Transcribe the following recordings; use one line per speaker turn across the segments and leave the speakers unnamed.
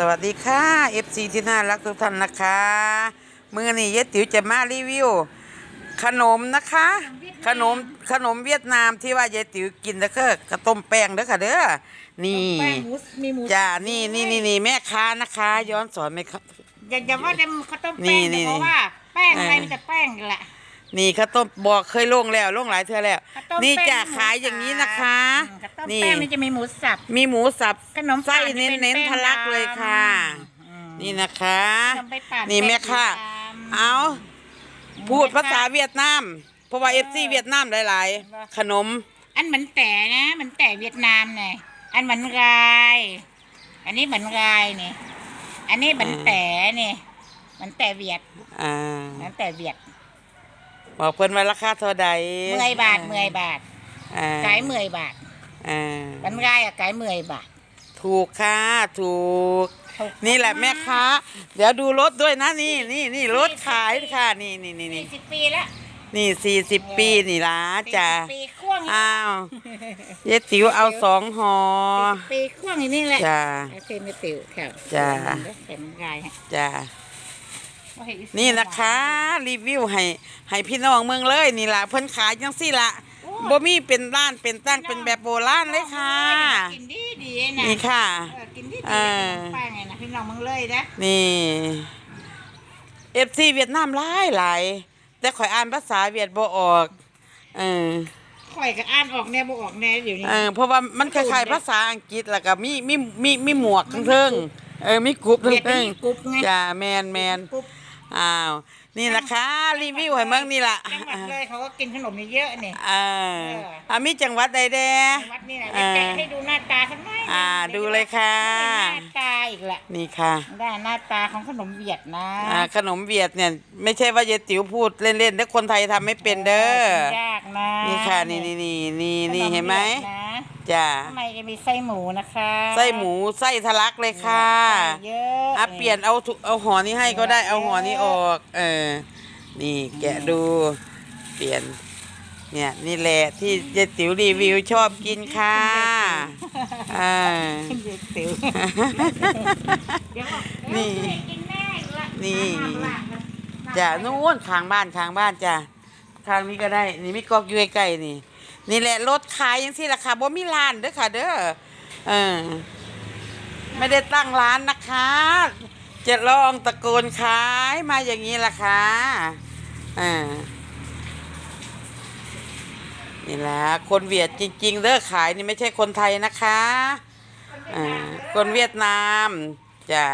สวัสดีค่ะ FC ที่น่ารักทุกท่านนะคะ มือนี่เยติ๋วจะมารีวิว ขนมนะคะ ขนมขนมเวียดนามที่ว่าเยติ๋วกินแล้วก็กระต้มแป้งเด้อค่ะเด้อนี่
แป้งหมูมีหมู
จ้านี่นี่นี่นี่แม่ค้านะคะ ย้อนสอนไหมครับ
อย่าอย่าว่าแต่ข้าวต้ม
นี่
แป้ง
นี่
แต่เพราะว่าแป้งอะไร
เออ
มันจะแป้งแหละ
นี่ข้าวต้มบอกเคยลงแล้วลงหลายเทื่อแล้ว
ข้าวต้ม
นี่
แป้ง
จะ
หมู
ขายอย่างนี้นะคะ
อืมข้าวต้ม
นี่
แป้งมันจะมีหมูสับ
มีหมูสับ
ขนม
ไส้
ปั่น
เน้น
เป็น
เน้น
แป้ง
ทะลัก
ดำ
เลยค่ะ
อืม
นี่นะคะ
ขนมไปปั่น
นี่แม่ค่ะ
แป้งดำ
เอาพูดภาษาเวียดนาม เพราะว่าเอฟซีเวียดนามหลาย ๆ ขนม
อันเหมือนแต่นะเหมือนแต่เวียดนามไงอันเหมือนราย อันนี้เหมือนรายนี่ อันนี้เหมือน
อ่า
แต่นี่เหมือนแต่เวียด
อ่า
เหมือนแต่เวียด
บอกเพิ่นว่าราคาเท่าใด
เมื่อยบาทเมื่อยบาท
อ่า
ขายเมื่อยบาท
อ่า
เหมือนรายอะขายเมื่อยบาท
ถูกค่ะถูก
ถูก
นี่แหละแม่ค้า เดี๋ยวดูรถด้วยนะนี่นี่นี่รถขายค่ะ นี่นี่นี่
สี่
นี่
สิบปีแล้ว
นี่สี่สิบปีนี่ล่ะจ้ะ
สี่สิบปีข่วง
อ้าวเยติ๋วเอาสองห่อ
ปีข่วงอย่างนี้แหละ
จ้ะ
โอเคไม่ติวครับ
จ้ะ
แต่มันกายฮะ
จ้ะ
ว่าให้อีสา
นี่นะคะ รีวิวให้ให้พี่น้องเมืองเลยนี่ล่ะเพิ่นขายจังซี่ล่ะ
โอ้
บ่มีเป็นร้านเป็นตั้งเป็นแบบโบราณเลยค่ะ
กินดีดีนะ
นี่ค่ะ
เออกินดีดี
เออ
ขนมปังไงนะพี่น้องมึงเลยนะ
นี่เอฟซีเวียดนามหลายหลายแต่ข่อยอ่านภาษาเวียดบ่ออกเออ
ข่อยก็อ่านออกแน่บ่ออกแน่เดี๋ยวนี้
เออเพราะว่ามันคล้ายๆภาษาอังกฤษแล้วก็มีมีมีมีหมวกทั้งเทิงเออมีกรุ๊ปทั้
เวีย
ง
ด
เทิง
นี่กรุ๊ปไง
จ้าแมนแมน
กรุ๊ป
อ้าวนี่นะคะรีวิวให้เมืองนี่ล่ะ
จังหวัดเลยเขาก็กินขนมเยอะๆนี่
เอออะมีจังหวัดใดแด
วัดนี่แหละ
เออ
แกะให้ดูหน้าตาสักหน่อย
อ่าดูเลยค่ะ
หน้าตาอีกแหละ
นี่ค่ะ
ได้หน้าตาของขนมเวียดนะ
อ่าขนมเวียดเนี่ยไม่ใช่ว่าเยายติ๋วพูดเล่นๆแต่คนไทยทำไม่เป็นเด้อ
กินยากนะ
นี่ค่ะนี่นี่นี่นี่นี่เห็นไหม
ขวียดนะ
จ้า
ข้างในจะมีไส้หมูนะคะ
ไส้หมูไส้ทะลักเลยค่ะ
ไส้เยอะ
อะเปลี่ยนเอาถุเอาห่อนี้ให้ก็ได้เอาห่อนี้ออก เออ นี่แกะดู เปลี่ยน เนี่ยนี่แหละที่เจติ๋วรีวิวชอบกินค่ะอ่า
เด็กติ๋วเดี๋ยวบอก
นี่
เดี๋ยวกินแน่อีกละ
นี่
น้ำหลากนะ
จ้ะนู้นข้างบ้านข้างบ้านจ้ะทางนี้ก็ได้ นี่มีกอกอยู่ใกล้ๆนี่ นี่แหละรถขายยังสิราคาบ่มีร้านเด้อค่ะ เด้อเออไม่ได้ตั้งร้านนะคะ จะลองตะโกนขายมาอย่างนี้ล่ะค่ะอ่านี่แหละคนเวียดจริง ๆเด้อขายนี่ไม่ใช่คนไทยนะคะอ่าคนเวียดนามจ้ะ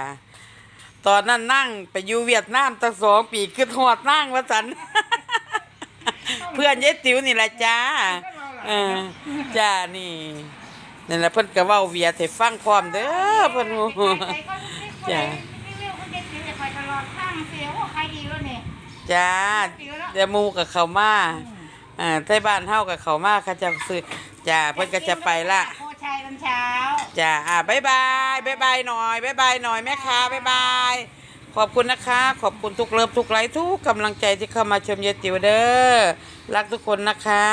ตอนนั้นนั่งไปอยู่เวียดนามตั้งสองปีคือหอดนั่งว่าสัน เพื่อนยายติ๋วนี่แหละจ้า เออจ้านี่นั่นแหละเพิ่นก็เว้าเวียดให้ฟังพร้อมเด้อเพิ่นจ้ะ
จ้ะรีวิวคนเด็กติ๋วจะคอยตลอดข้างเสียวว่าใครดีแล้วเนี่ย
จ้าเดี๋ยวหมูกับเขามาอ่าไทบ้านเฮากับเขามาเขาจะซื้อจ้าเพิ่นก็จะไปละ
โคชัยตอนเช้า
จ้าอ่าบ๊ายบายบ๊ายบายหน่อยบ๊ายบายหน่อยแม่ค้าบ๊ายบายขอบคุณนะคะ ขอบคุณทุกเลิฟทุกไลค์ทุกกำลังใจที่เข้ามาชมยายติ๋วเด้อรักทุกคนนะคะ